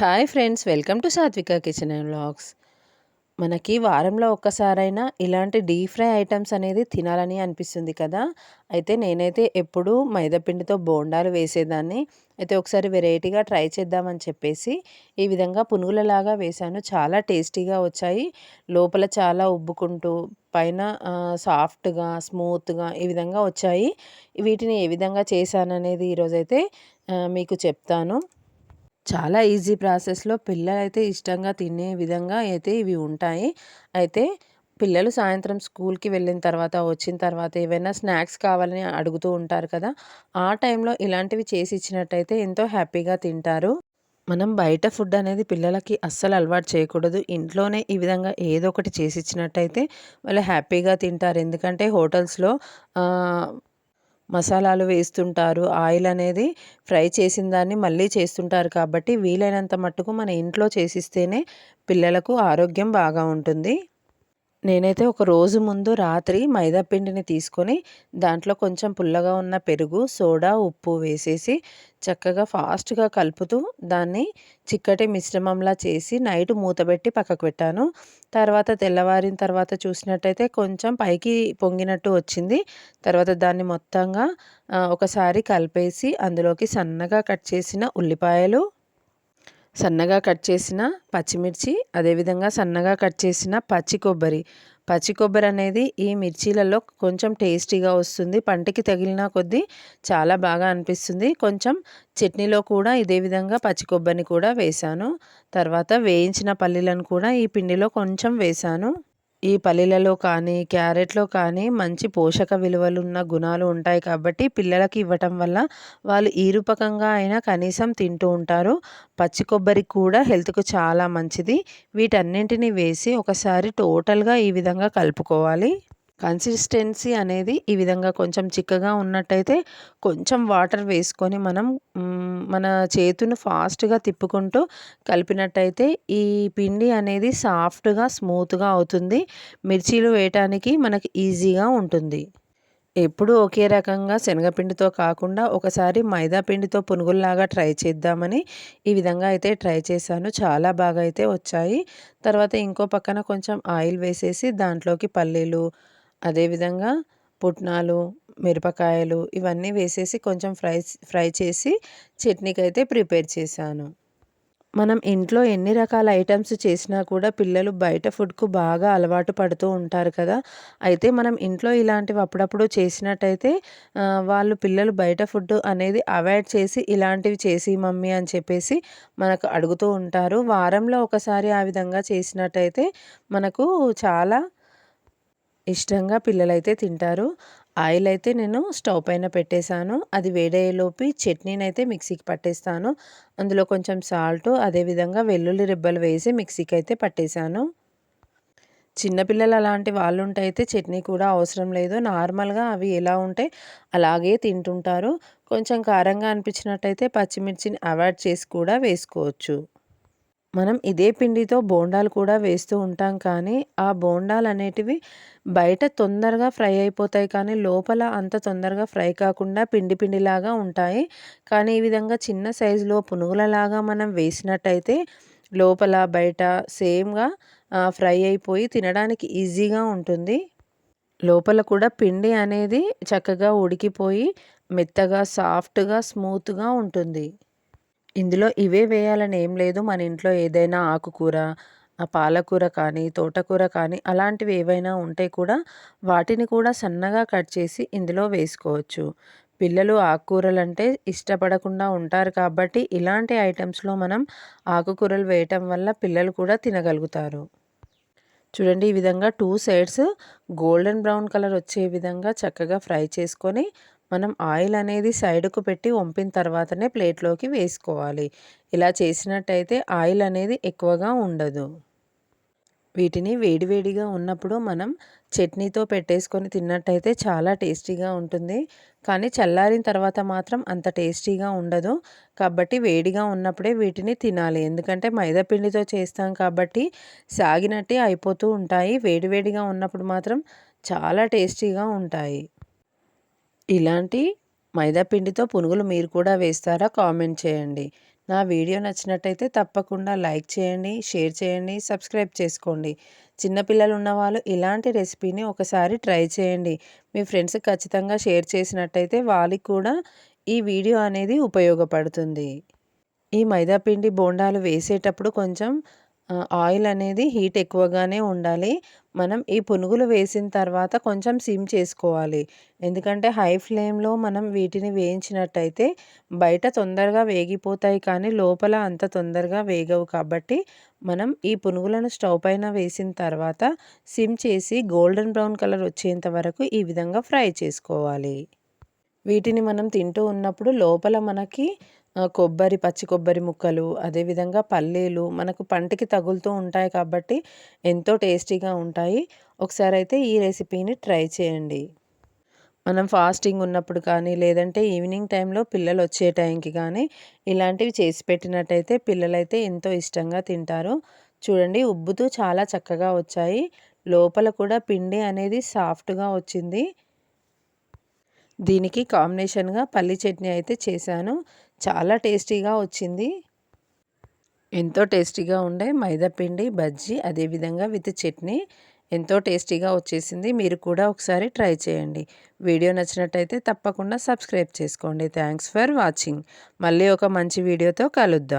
Hi friends welcome to Satvika kitchen and vlogs. మనకి వారంలో ఒక్కసారైనా ఇలాంటి డీప్ ఫ్రై ఐటమ్స్ అనేది తినాలని అనిపిస్తుంది కదా? అయితే నేనైతే ఎప్పుడూ మైదాపిండితో బోండాలు వేసేదాన్ని. అయితే ఒకసారి వెరైటీగా ట్రై చేద్దామని చెప్పేసి ఈ విధంగా పునుగులలాగా వేశాను. చాలా టేస్టీగా వచ్చాయి. లోపల చాలా ఉబ్బుకుంటూ పైన సాఫ్ట్గా స్మూత్గా ఈ విధంగా వచ్చాయి. వీటిని ఏ విధంగా చేశాననేది ఈరోజైతే మీకు చెప్తాను. చాలా ఈజీ ప్రాసెస్లో పిల్లలైతే ఇష్టంగా తినే విధంగా అయితే ఇవి ఉంటాయి. అయితే పిల్లలు సాయంత్రం స్కూల్కి వెళ్ళిన తర్వాత వచ్చిన తర్వాత ఏవైనా స్నాక్స్ కావాలని అడుగుతూ ఉంటారు కదా ఆ టైంలో ఇలాంటివి చేసి ఇచ్చినట్టయితే ఎంతో హ్యాపీగా తింటారు. మనం బయట ఫుడ్ అనేది పిల్లలకి అస్సలు అలవాటు చేయకూడదు. ఇంట్లోనే ఈ విధంగా ఏదో ఒకటి చేసి ఇచ్చినట్టయితే వాళ్ళు హ్యాపీగా తింటారు. ఎందుకంటే హోటల్స్లో మసాలాలు వేస్తుంటారు. ఆయిల్ అనేది ఫ్రై చేసిన దాన్ని మళ్ళీ చేస్తుంటారు కాబట్టి వీలైనంత మట్టుకు మన ఇంట్లో చేసిస్తేనే పిల్లలకు ఆరోగ్యం బాగా ఉంటుంది. నేనైతే ఒక రోజు ముందు రాత్రి మైదా పిండిని తీసుకొని దాంట్లో కొంచెం పుల్లగా ఉన్న పెరుగు సోడా ఉప్పు వేసేసి చక్కగా ఫాస్ట్గా కలుపుతూ దాన్ని చిక్కటి మిశ్రమంలా చేసి నైట్ మూతబెట్టి పక్కకు పెట్టాను. తర్వాత తెల్లవారిన తర్వాత చూసినట్టయితే కొంచెం పైకి పొంగినట్టు వచ్చింది. తర్వాత దాన్ని మొత్తంగా ఒకసారి కలిపేసి అందులోకి సన్నగా కట్ చేసిన ఉల్లిపాయలు సన్నగా కట్ చేసిన పచ్చిమిర్చి అదేవిధంగా సన్నగా కట్ చేసిన పచ్చి కొబ్బరి. పచ్చి కొబ్బరి అనేది ఈ మిర్చీలలో కొంచెం టేస్టీగా వస్తుంది. పంటికి తగిలిన కొద్దీ చాలా బాగా అనిపిస్తుంది. కొంచెం చట్నీలో కూడా ఇదే విధంగా పచ్చి కొబ్బరిని కూడా వేశాను. తర్వాత వేయించిన పల్లీలను కూడా ఈ పిండిలో కొంచెం వేశాను. ఈ పల్లీలలో కానీ క్యారెట్లో కానీ మంచి పోషక విలువలున్న గుణాలు ఉంటాయి కాబట్టి పిల్లలకి ఇవ్వటం వల్ల వాళ్ళు ఈ రూపకంగా అయినా కనీసం తింటూ ఉంటారు. పచ్చి కొబ్బరి కూడా హెల్త్కు చాలా మంచిది. వీటన్నింటినీ వేసి ఒకసారి టోటల్గా ఈ విధంగా కలుపుకోవాలి. కన్సిస్టెన్సీ అనేది ఈ విధంగా కొంచెం చిక్కగా ఉన్నట్టయితే కొంచెం వాటర్ వేసుకొని మనం మన చేతును ఫాస్ట్గా తిప్పుకుంటూ కలిపినట్టయితే ఈ పిండి అనేది సాఫ్ట్గా స్మూత్గా అవుతుంది. మిర్చీలు వేయటానికి మనకి ఈజీగా ఉంటుంది. ఎప్పుడు ఒకే రకంగా శనగపిండితో కాకుండా ఒకసారి మైదా పిండితో పునుగుల్లాగా ట్రై చేద్దామని ఈ విధంగా అయితే ట్రై చేశాను. చాలా బాగా అయితే వచ్చాయి. తర్వాత ఇంకో పక్కన కొంచెం ఆయిల్ వేసేసి దాంట్లోకి పల్లీలు అదేవిధంగా పుట్నాలు మిరపకాయలు ఇవన్నీ వేసేసి కొంచెం ఫ్రై ఫ్రై చేసి చట్నీకి అయితే ప్రిపేర్ చేశాను. మనం ఇంట్లో ఎన్ని రకాల ఐటమ్స్ చేసినా కూడా పిల్లలు బయట ఫుడ్కు బాగా అలవాటు పడుతూ ఉంటారు కదా. అయితే మనం ఇంట్లో ఇలాంటివి అప్పుడప్పుడు చేసినట్టయితే వాళ్ళు పిల్లలు బయట ఫుడ్ అనేది అవాయిడ్ చేసి ఇలాంటివి చేసి మమ్మీ అని చెప్పేసి మనకు అడుగుతూ ఉంటారు. వారంలో ఒకసారి ఆ విధంగా చేసినట్టయితే మనకు చాలా ఇష్టంగా పిల్లలైతే తింటారు. ఆయిల్ అయితే నేను స్టవ్ పైన పెట్టేశాను. అది వేడయ్యేలోపు చట్నీని అయితే మిక్సీకి పట్టేస్తాను. అందులో కొంచెం సాల్ట్ అదేవిధంగా వెల్లుల్లి రిబ్బలు వేసి మిక్సీకి అయితే పట్టేశాను చిన్నపిల్లలు అలాంటి వాళ్ళు ఉంటే అయితే చట్నీ కూడా అవసరం లేదు. నార్మల్గా అవి ఎలా ఉంటే అలాగే తింటుంటారు. కొంచెం కారంగా అనిపించినట్టయితే పచ్చిమిర్చిని అవాయిడ్ చేసి కూడా వేసుకోవచ్చు. మనం ఇదే పిండితో బోండాలు కూడా వేస్తూ ఉంటాం కానీ ఆ బోండాలు అనేటివి బయట తొందరగా ఫ్రై అయిపోతాయి కానీ లోపల అంత తొందరగా ఫ్రై కాకుండా పిండి పిండిలాగా ఉంటాయి. కానీ ఈ విధంగా చిన్న సైజులో పునుగులలాగా మనం వేసినట్టయితే లోపల బయట సేమ్గా ఫ్రై అయిపోయి తినడానికి ఈజీగా ఉంటుంది. లోపల కూడా పిండి అనేది చక్కగా ఉడికిపోయి మెత్తగా సాఫ్ట్గా స్మూత్గా ఉంటుంది. ఇందులో ఇవే వేయాలని ఏం లేదు. మన ఇంట్లో ఏదైనా ఆకుకూర పాలకూర కానీ తోటకూర కానీ అలాంటివి ఏవైనా ఉంటే కూడా వాటిని కూడా సన్నగా కట్ చేసి ఇందులో వేసుకోవచ్చు. పిల్లలు ఆకుకూరలు అంటే ఇష్టపడకుండా ఉంటారు కాబట్టి ఇలాంటి ఐటమ్స్లో మనం ఆకుకూరలు వేయటం వల్ల పిల్లలు కూడా తినగలుగుతారు. చూడండి ఈ విధంగా two sides golden brown colour వచ్చే విధంగా చక్కగా ఫ్రై చేసుకొని మనం ఆయిల్ అనేది సైడ్కు పెట్టి వంపిన తర్వాతనే ప్లేట్లోకి వేసుకోవాలి. ఇలా చేసినట్టయితే ఆయిల్ అనేది ఎక్కువగా ఉండదు. వీటిని వేడివేడిగా ఉన్నప్పుడు మనం చట్నీతో పెట్టేసుకొని తిన్నట్టయితే చాలా టేస్టీగా ఉంటుంది. కానీ చల్లారిన తర్వాత మాత్రం అంత టేస్టీగా ఉండదు. కాబట్టి వేడిగా ఉన్నప్పుడే వీటిని తినాలి. ఎందుకంటే మైదా పిండితో చేస్తాం కాబట్టి సాగినట్టే అయిపోతూ ఉంటాయి. వేడివేడిగా ఉన్నప్పుడు మాత్రం చాలా టేస్టీగా ఉంటాయి. ఇలాంటి మైదాపిండితో పునుగులు మీరు కూడా వేస్తారా? కామెంట్ చేయండి. నా వీడియో నచ్చినట్టయితే తప్పకుండా లైక్ చేయండి షేర్ చేయండి సబ్స్క్రైబ్ చేసుకోండి. చిన్నపిల్లలు ఉన్నవాళ్ళు ఇలాంటి రెసిపీని ఒకసారి ట్రై చేయండి. మీ ఫ్రెండ్స్ ఖచ్చితంగా షేర్ చేసినట్టయితే వాళ్ళకి కూడా ఈ వీడియో అనేది ఉపయోగపడుతుంది. ఈ మైదాపిండి బోండాలు వేసేటప్పుడు కొంచెం ఆయిల్ అనేది హీట్ ఎక్కువగానే ఉండాలి. మనం ఈ పునుగులు వేసిన తర్వాత కొంచెం సిమ్ చేసుకోవాలి. ఎందుకంటే హై ఫ్లేమ్లో మనం వీటిని వేయించినట్టయితే బయట తొందరగా వేగిపోతాయి కానీ లోపల అంత తొందరగా వేగవు కాబట్టి మనం ఈ పునుగులను స్టవ్ పైన వేసిన తర్వాత సిమ్ చేసి గోల్డెన్ బ్రౌన్ కలర్ వచ్చేంత వరకు ఈ విధంగా ఫ్రై చేసుకోవాలి. వీటిని మనం తింటూ ఉన్నప్పుడు లోపల మనకి కొబ్బరి పచ్చి కొబ్బరి ముక్కలు అదేవిధంగా పల్లీలు మనకు పంటికి తగులుతూ ఉంటాయి కాబట్టి ఎంతో టేస్టీగా ఉంటాయి. ఒకసారి అయితే ఈ రెసిపీని ట్రై చేయండి. మనం ఫాస్టింగ్ ఉన్నప్పుడు కానీ లేదంటే ఈవినింగ్ టైంలో పిల్లలు వచ్చే టైంకి కానీ ఇలాంటివి చేసి పెట్టినట్టయితే పిల్లలైతే ఎంతో ఇష్టంగా తింటారు. చూడండి ఉబ్బుతూ చాలా చక్కగా వచ్చాయి. లోపల కూడా పిండి అనేది సాఫ్ట్గా వచ్చింది. దీనికి కాంబినేషన్గా పల్లి చట్నీ అయితే చేశాను. చాలా టేస్టీగా వచ్చింది. ఎంతో టేస్టీగా ఉండే మైదాపిండి బజ్జీ అదేవిధంగా విత్ చట్నీ ఎంతో టేస్టీగా వచ్చేసింది. మీరు కూడా ఒకసారి ట్రై చేయండి. వీడియో నచ్చినట్టయితే తప్పకుండా సబ్స్క్రైబ్ చేసుకోండి. Thanks for watching. మళ్ళీ ఒక మంచి వీడియోతో కలుద్దాం.